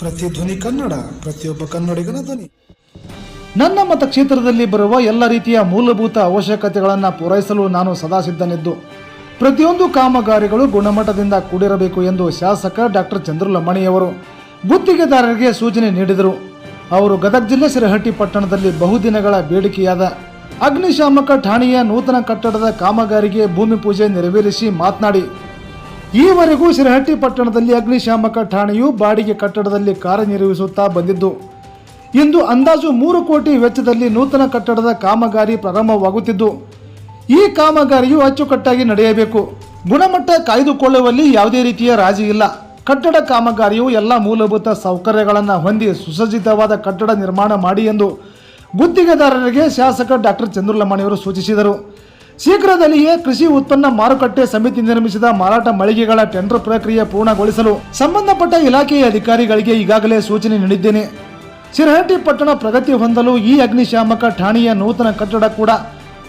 ಪ್ರತಿಧ್ವನಿ ಕನ್ನಡ, ಪ್ರತಿಯೊಬ್ಬ ಕನ್ನಡಿಗನ ಧ್ವನಿ. ನನ್ನ ಮತಕ್ಷೇತ್ರದಲ್ಲಿ ಬರುವ ಎಲ್ಲ ರೀತಿಯ ಮೂಲಭೂತ ಅವಶ್ಯಕತೆಗಳನ್ನು ಪೂರೈಸಲು ನಾನು ಸದಾ ಸಿದ್ಧನಿದ್ದು ಪ್ರತಿಯೊಂದು ಕಾಮಗಾರಿಗಳು ಗುಣಮಟ್ಟದಿಂದ ಕೂಡಿರಬೇಕು ಎಂದು ಶಾಸಕ ಡಾಕ್ಟರ್ ಚಂದ್ರಲಮಣಿಯವರು ಗುತ್ತಿಗೆದಾರರಿಗೆ ಸೂಚನೆ ನೀಡಿದರು. ಅವರು ಗದಗ ಜಿಲ್ಲೆ ಸಿರಹಟ್ಟಿ ಪಟ್ಟಣದಲ್ಲಿ ಬಹುದಿನಗಳ ಬೇಡಿಕೆಯಾದ ಅಗ್ನಿಶಾಮಕ ಠಾಣೆಯ ನೂತನ ಕಟ್ಟಡದ ಕಾಮಗಾರಿಗೆ ಭೂಮಿ ಪೂಜೆ ನೆರವೇರಿಸಿ ಮಾತನಾಡಿ ಈವರೆಗೂ ಸಿರಹಟ್ಟಿ ಪಟ್ಟಣದಲ್ಲಿ ಅಗ್ನಿಶಾಮಕ ಠಾಣೆಯು ಬಾಡಿಗೆ ಕಟ್ಟಡದಲ್ಲಿ ಕಾರ್ಯನಿರ್ವಹಿಸುತ್ತಾ ಬಂದಿದ್ದು, ಇಂದು ಅಂದಾಜು ಮೂರು ಕೋಟಿ ವೆಚ್ಚದಲ್ಲಿ ನೂತನ ಕಟ್ಟಡದ ಕಾಮಗಾರಿ ಪ್ರಾರಂಭವಾಗುತ್ತಿದ್ದು, ಈ ಕಾಮಗಾರಿಯು ಅಚ್ಚುಕಟ್ಟಾಗಿ ನಡೆಯಬೇಕು. ಗುಣಮಟ್ಟ ಕಾಯ್ದುಕೊಳ್ಳುವಲ್ಲಿ ಯಾವುದೇ ರೀತಿಯ ರಾಜಿ ಇಲ್ಲ. ಕಟ್ಟಡ ಕಾಮಗಾರಿಯು ಎಲ್ಲ ಮೂಲಭೂತ ಸೌಕರ್ಯಗಳನ್ನು ಹೊಂದಿ ಸುಸಜ್ಜಿತವಾದ ಕಟ್ಟಡ ನಿರ್ಮಾಣ ಮಾಡಿ ಎಂದು ಗುತ್ತಿಗೆದಾರರಿಗೆ ಶಾಸಕ ಡಾಕ್ಟರ್ ಚಂದ್ರಲಮಣಿಯವರು ಸೂಚಿಸಿದರು. ಶೀಘ್ರದಲ್ಲಿಯೇ ಕೃಷಿ ಉತ್ಪನ್ನ ಮಾರುಕಟ್ಟೆ ಸಮಿತಿ ನಿರ್ಮಿಸಿದ ಮಾರಾಟ ಮಳಿಗೆಗಳ ಟೆಂಡರ್ ಪ್ರಕ್ರಿಯೆ ಪೂರ್ಣಗೊಳಿಸಲು ಸಂಬಂಧಪಟ್ಟ ಇಲಾಖೆಯ ಅಧಿಕಾರಿಗಳಿಗೆ ಈಗಾಗಲೇ ಸೂಚನೆ ನೀಡಿದ್ದೇನೆ. ಶಿರಹಟ್ಟಿ ಪಟ್ಟಣ ಪ್ರಗತಿ ಹೊಂದಲು ಈ ಅಗ್ನಿಶಾಮಕ ಠಾಣೆಯ ನೂತನ ಕಟ್ಟಡ ಕೂಡ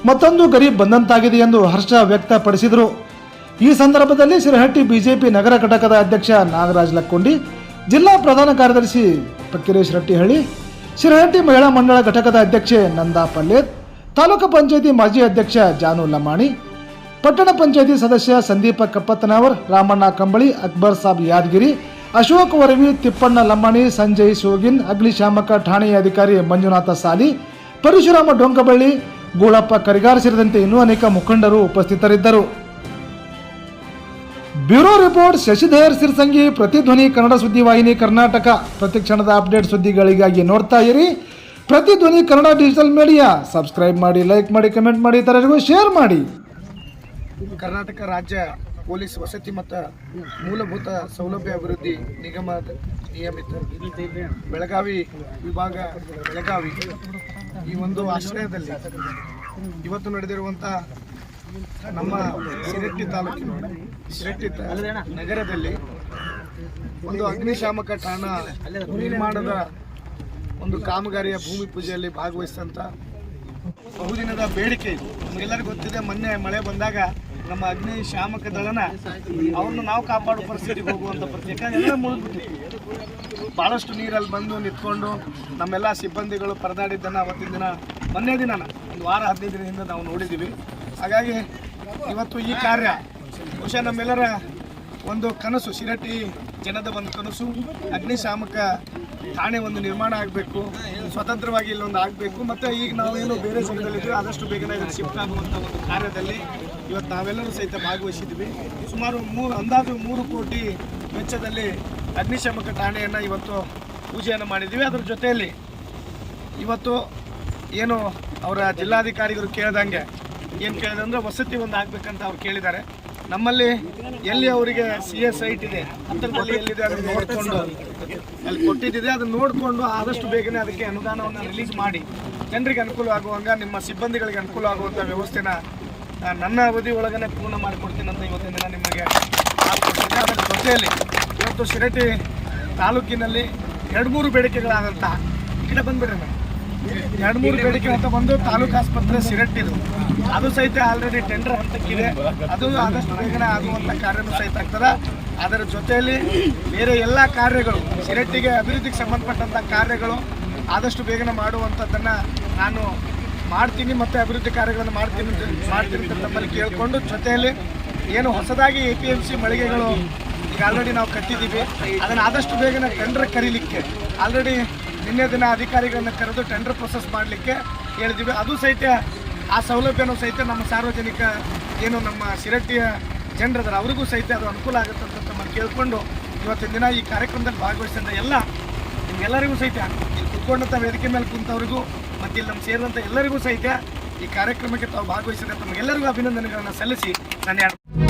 ಮತ್ತೊಂದು ಗರಿ ಬಂದಂತಾಗಿದೆ ಎಂದು ಹರ್ಷ ವ್ಯಕ್ತಪಡಿಸಿದರು. ಈ ಸಂದರ್ಭದಲ್ಲಿ ಶಿರಹಟ್ಟಿ ಬಿಜೆಪಿ ನಗರ ಘಟಕದ ಅಧ್ಯಕ್ಷ ನಾಗರಾಜ್ ಲಕ್ಕೊಂಡಿ, ಜಿಲ್ಲಾ ಪ್ರಧಾನ ಕಾರ್ಯದರ್ಶಿ ಪಕ್ಕಿರೇಶ್ ರಟ್ಟಿಹಳ್ಳಿ, ಶಿರಹಟ್ಟಿ ಮಹಿಳಾ ಮಂಡಳ ಘಟಕದ ಅಧ್ಯಕ್ಷೆ ನಂದಾ ಪಲ್ಲೇತ್ ತಾಲೂಕು ಪಂಚಾಯಿತಿ ಮಾಜಿ ಅಧ್ಯಕ್ಷ ಜಾನು ಲಮಾಣಿ, ಪಟ್ಟಣ ಪಂಚಾಯಿತಿ ಸದಸ್ಯ ಸಂದೀಪ ಕಪ್ಪತ್ತನವರ್, ರಾಮಣ್ಣ ಕಂಬಳಿ, ಅಕ್ಬರ್ ಸಾಬ್ ಯಾದಗಿರಿ, ಅಶೋಕ್ ವರವಿ, ತಿಪ್ಪಣ್ಣ ಲಮ್ಮಣಿ ಸಂಜಯ್ ಸೋಗಿನ್ ಅಗ್ನಿಶಾಮಕ ಠಾಣೆಯ ಅಧಿಕಾರಿ ಮಂಜುನಾಥ ಸಾಲಿ, ಪರಶುರಾಮ ಡೊಂಕಬಳ್ಳಿ, ಗೂಳಪ್ಪ ಕರಿಗಾರ್ ಸೇರಿದಂತೆ ಇನ್ನೂ ಅನೇಕ ಮುಖಂಡರು ಉಪಸ್ಥಿತರಿದ್ದರು. ಬ್ಯೂರೋ ರಿಪೋರ್ಟ್, ಶಶಿಧರ್ ಸಿರ್ಸಂಗಿ, ಪ್ರತಿಧ್ವನಿ ಕನ್ನಡ ಸುದ್ದಿವಾಹಿನಿ ಕರ್ನಾಟಕ. ಪ್ರತಿಕ್ಷಣದ ಅಪ್ಡೇಟ್ ಸುದ್ದಿಗಳಿಗಾಗಿ ನೋಡ್ತಾ ಇರಿ. Prathidhwani Kannada digital media. Subscribe ಮಾಡಿ ಲೈಕ್ ಮಾಡಿ ಕಮೆಂಟ್ ಮಾಡಿ ಇತರರಿಗೂ ಶೇರ್ ಮಾಡಿ. ಕರ್ನಾಟಕ ರಾಜ್ಯ ಪೊಲೀಸ್ ವಸತಿ ಮತ್ತು ಮೂಲಭೂತ ಸೌಲಭ್ಯ ಅಭಿವೃದ್ಧಿ ನಿಗಮದ ನಿಯಮಿತ ಬೆಳಗಾವಿ ವಿಭಾಗ ಬೆಳಗಾವಿ ಈ ಒಂದು ಆಶ್ರಯದಲ್ಲಿ ಇವತ್ತು ನಡೆದಿರುವಂಥ ನಮ್ಮ ಶಿರಟ್ಟಿ ತಾಲೂಕಿನ ಶಿರಟ್ಟಿ ನಗರದಲ್ಲಿ ಒಂದು ಅಗ್ನಿಶಾಮಕ ಠಾಣಾ ನಿರ್ಮಾಣದ ಒಂದು ಕಾಮಗಾರಿಯ ಭೂಮಿ ಪೂಜೆಯಲ್ಲಿ ಭಾಗವಹಿಸಿದಂಥ ಬಹುದಿನದ ಬೇಡಿಕೆ ಇದು. ನಮಗೆಲ್ಲರಿಗೂ ಗೊತ್ತಿದೆ, ಮೊನ್ನೆ ಮಳೆ ಬಂದಾಗ ನಮ್ಮ ಅಗ್ನಿ ಶಾಮಕ ದಳನ ಅವ್ರನ್ನ ನಾವು ಕಾಪಾಡುವ ಪರಿಸ್ಥಿತಿಗೆ ಹೋಗುವಂಥ ಪರಿಸ್ಥಿತಿ. ಎಲ್ಲ ಭಾಳಷ್ಟು ನೀರಲ್ಲಿ ಬಂದು ನಿಂತ್ಕೊಂಡು ನಮ್ಮೆಲ್ಲ ಸಿಬ್ಬಂದಿಗಳು ಪರದಾಡಿದ್ದನ್ನ ಅವತ್ತಿನ ದಿನ, ಮೊನ್ನೆ ದಿನ ಒಂದು ವಾರ ಹದಿನೈದು ದಿನದಿಂದ ನಾವು ನೋಡಿದ್ದೀವಿ. ಹಾಗಾಗಿ ಇವತ್ತು ಈ ಕಾರ್ಯ, ಬಹುಶಃ ನಮ್ಮೆಲ್ಲರ ಒಂದು ಕನಸು ಶಿರಟ್ಟಿ ಜನದ ಒಂದು ಕನಸು, ಅಗ್ನಿಶಾಮಕ ಠಾಣೆ ಒಂದು ನಿರ್ಮಾಣ ಆಗಬೇಕು, ಸ್ವತಂತ್ರವಾಗಿ ಇಲ್ಲೊಂದು ಆಗಬೇಕು, ಮತ್ತು ಈಗ ನಾವೇನು ಬೇರೆ ಸಂಘದಲ್ಲಿದ್ದೀವಿ ಆದಷ್ಟು ಬೇಗನೆ ಇದಕ್ಕೆ ಶಿಫ್ಟ್ ಆಗುವಂಥ ಒಂದು ಕಾರ್ಯದಲ್ಲಿ ಇವತ್ತು ನಾವೆಲ್ಲರೂ ಸಹಿತ ಭಾಗವಹಿಸಿದ್ವಿ. ಸುಮಾರು ಮೂರು ಅಂದಾಜು ಮೂರು ಕೋಟಿ ವೆಚ್ಚದಲ್ಲಿ ಅಗ್ನಿಶಾಮಕ ಠಾಣೆಯನ್ನು ಇವತ್ತು ಪೂಜೆಯನ್ನು ಮಾಡಿದ್ದೀವಿ ಅದರ ಜೊತೆಯಲ್ಲಿ ಇವತ್ತು ಏನು ಅವರ ಜಿಲ್ಲಾಧಿಕಾರಿಗಳು ಕೇಳ್ದಂಗೆ, ಏನು ಕೇಳಿದೆ ಅಂದರೆ ವಸತಿ ಒಂದು ಆಗಬೇಕಂತ ಅವ್ರು ಕೇಳಿದ್ದಾರೆ. ನಮ್ಮಲ್ಲಿ ಎಲ್ಲಿ ಅವರಿಗೆ ಸಿ ಎಸ್ ಐಟ್ ಇದೆ ಹತ್ತಿರದಲ್ಲಿ ಎಲ್ಲಿದೆ ಅದನ್ನು ನೋಡಿಕೊಂಡು ಅಲ್ಲಿ ಕೊಟ್ಟಿದ್ದಿದೆ, ಅದನ್ನು ನೋಡಿಕೊಂಡು ಆದಷ್ಟು ಬೇಗನೆ ಅದಕ್ಕೆ ಅನುದಾನವನ್ನು ರಿಲೀಸ್ ಮಾಡಿ. ಜನರಿಗೆ ಅನುಕೂಲ ಆಗುವಂಗೆ, ನಿಮ್ಮ ಸಿಬ್ಬಂದಿಗಳಿಗೆ ಅನುಕೂಲ ಆಗುವಂಥ ವ್ಯವಸ್ಥೆನ ನನ್ನ ಅವಧಿ ಒಳಗನೆ ಪೂರ್ಣ ಮಾಡಿಕೊಡ್ತೀನಿ ಅಂತ ಇವತ್ತಿನ ದಿನ ನಿಮಗೆ ಅದರ ಜೊತೆಯಲ್ಲಿ ಇವತ್ತು ಶಿರಟಿ ತಾಲೂಕಿನಲ್ಲಿ ಎರಡು ಮೂರು ಬೇಡಿಕೆಗಳಾದಂಥ ಗಿಡ ಬಂದ್ಬಿಡ್ರಿ ಮೇಡಮ್. ಎರಡು ಮೂರು ಬೇಡಿಕೆ ಅಂತ ಬಂದು ತಾಲೂಕು ಆಸ್ಪತ್ರೆ ಸಿರಟ್ಟಿದು. ಅದು ಸಹಿತ ಆಲ್ರೆಡಿ ಟೆಂಡರ್ ಹಂತಕ್ಕಿದೆ. ಅದು ಆದಷ್ಟು ಬೇಗನೆ ಆಗುವಂತ ಕಾರ್ಯನೂ ಸಹಿತ ಆಗ್ತದೆ. ಅದರ ಜೊತೆಯಲ್ಲಿ ಬೇರೆ ಎಲ್ಲ ಕಾರ್ಯಗಳು, ಸಿರಟ್ಟಿಗೆ ಅಭಿವೃದ್ಧಿಗೆ ಸಂಬಂಧಪಟ್ಟಂಥ ಕಾರ್ಯಗಳು ಆದಷ್ಟು ಬೇಗನೆ ಮಾಡುವಂಥದ್ದನ್ನು ನಾನು ಮಾಡ್ತೀನಿ ಮತ್ತು ಅಭಿವೃದ್ಧಿ ಕಾರ್ಯಗಳನ್ನು ಮಾಡ್ತೀನಿ ಮಾಡ್ತೀನಿ ಅಂತ ತಮ್ಮಲ್ಲಿ ಕೇಳಿಕೊಂಡು ಜೊತೆಯಲ್ಲಿ ಏನು ಹೊಸದಾಗಿ ಎ ಪಿ ಎಂ ಸಿ ಮಳಿಗೆಗಳು ಈಗ ಆಲ್ರೆಡಿ ನಾವು ಕಟ್ಟಿದ್ದೀವಿ. ಅದನ್ನು ಆದಷ್ಟು ಬೇಗನೆ ಟೆಂಡರ್ ಕರೀಲಿಕ್ಕೆ ಆಲ್ರೆಡಿ ನಿನ್ನೆ ದಿನ ಅಧಿಕಾರಿಗಳನ್ನು ಕರೆದು ಟೆಂಡರ್ ಪ್ರೊಸೆಸ್ ಮಾಡಲಿಕ್ಕೆ ಹೇಳಿದ್ದೀವಿ ಅದು ಸಹಿತ ಆ ಸೌಲಭ್ಯನೂ ಸಹಿತ ನಮ್ಮ ಸಾರ್ವಜನಿಕ ಏನು ನಮ್ಮ ಶಿರಟ್ಟಿಯ ಜನರದಾರ ಅವರಿಗೂ ಸಹಿತ ಅದು ಅನುಕೂಲ ಆಗುತ್ತೆ ಅಂತ ತಮ್ಮನ್ನು ಕೇಳಿಕೊಂಡು ಇವತ್ತಿನ ದಿನ ಈ ಕಾರ್ಯಕ್ರಮದಲ್ಲಿ ಭಾಗವಹಿಸಿದ ಎಲ್ಲ ನಿಮ್ಗೆಲ್ಲರಿಗೂ ಸಹಿತ ಇಲ್ಲಿ ಕುತ್ಕೊಂಡಂಥ ವೇದಿಕೆ ಮೇಲೆ ಕುಂತವ್ರಿಗೂ ಮತ್ತು ಇಲ್ಲಿ ನಮ್ಮ ಸೇರಿದಂಥ ಎಲ್ಲರಿಗೂ ಸಹಿತ ಈ ಕಾರ್ಯಕ್ರಮಕ್ಕೆ ತಾವು ಭಾಗವಹಿಸಿದ ತಮಗೆಲ್ಲರಿಗೂ ಅಭಿನಂದನೆಗಳನ್ನು ಸಲ್ಲಿಸಿ ನಾನು